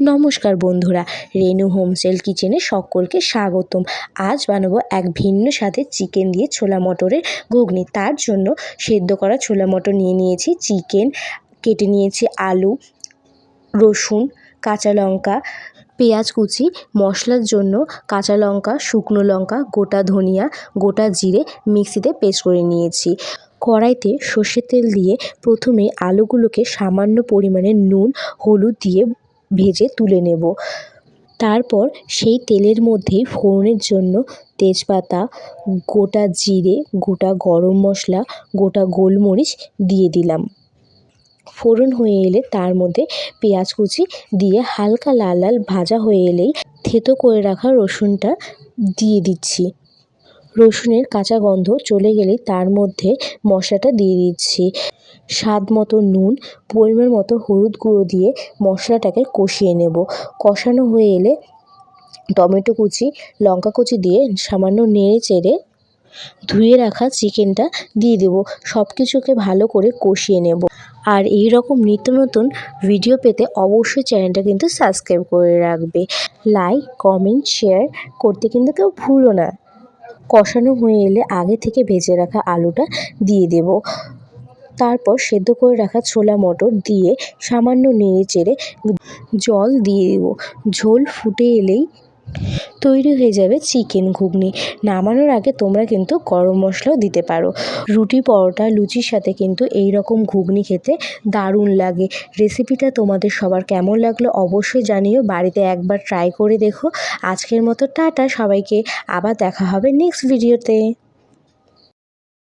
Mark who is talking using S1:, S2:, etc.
S1: নমস্কার বন্ধুরা, রেনু হোমসেল কিচেনে সকলকে স্বাগতম। আজ বানাবো এক ভিন্ন স্বাদের চিকেন দিয়ে ছোলা মটরের ঘুগনি। তার জন্য সেদ্ধ করা ছোলা মটর নিয়ে নিয়েছি চিকেন, কেটে নিয়েছি আলু, রসুন, কাঁচা লঙ্কা, পেঁয়াজ কুচি, মশলার জন্য কাঁচা লঙ্কা, শুকনো লঙ্কা, গোটা ধনিয়া, গোটা জিরে মিক্সিতে পেস্ট করে নিয়েছি। কড়াইতে সর্ষের তেল দিয়ে প্রথমে আলুগুলোকে সামান্য পরিমাণে নুন, হলুদ দিয়ে ভেজে তুলে নেব। তারপর সেই তেলের মধ্যেই ফোড়নের জন্য তেজপাতা, গোটা জিরে, গোটা গরম মশলা, গোটা গোলমরিচ দিয়ে দিলাম। ফোড়ন হয়ে এলে তার মধ্যে পেঁয়াজ কুচি দিয়ে হালকা লাল লাল ভাজা হয়ে এলেই থেতো করে রাখা রসুনটা দিয়ে দিচ্ছি। রসুনের কাঁচা গন্ধ চলে গেলে তার মধ্যে মশলাটা দিয়ে দিচ্ছি। স্বাদ মতো নুন, পরিমাণ মতো হলুদ গুঁড়ো দিয়ে মশলাটাকে কষিয়ে নেব। কষানো হয়ে এলে টমেটো কুচি, লঙ্কা কুচি দিয়ে সামান্য নেড়ে চেড়ে ধুয়ে রাখা চিকেনটা দিয়ে দেবো। সব কিছুকে ভালো করে কষিয়ে নেব। আর এই রকম নিত্য নতুন ভিডিও পেতে অবশ্যই চ্যানেলটা কিন্তু সাবস্ক্রাইব করে রাখবে। লাইক, কমেন্ট, শেয়ার করতে কিন্তু কেউ ভুলো না। কষানো হয়ে এলে আগে থেকে ভেজে রাখা আলুটা দিয়ে দেব। তারপর সেদ্ধ করে রাখা ছোলা মটর দিয়ে সামান্য নেড়ে চেড়ে জল দিয়ে দেবো। ঝোল ফুটে এলেই তৈরি হয়ে যাবে চিকেন ঘুগনি। নামানোর আগে তোমরা কিন্তু গরম মশলাও দিতে পারো। রুটি, পরোটা, লুচির সাথে কিন্তু এই রকম ঘুগনি খেতে দারুণ লাগে। রেসিপিটা তোমাদের সবার কেমন লাগল অবশ্যই জানিও। বাড়িতে একবার ট্রাই করে দেখো। আজকের মতো টাটা সবাইকে। আবার দেখা হবে নেক্সট ভিডিওতে।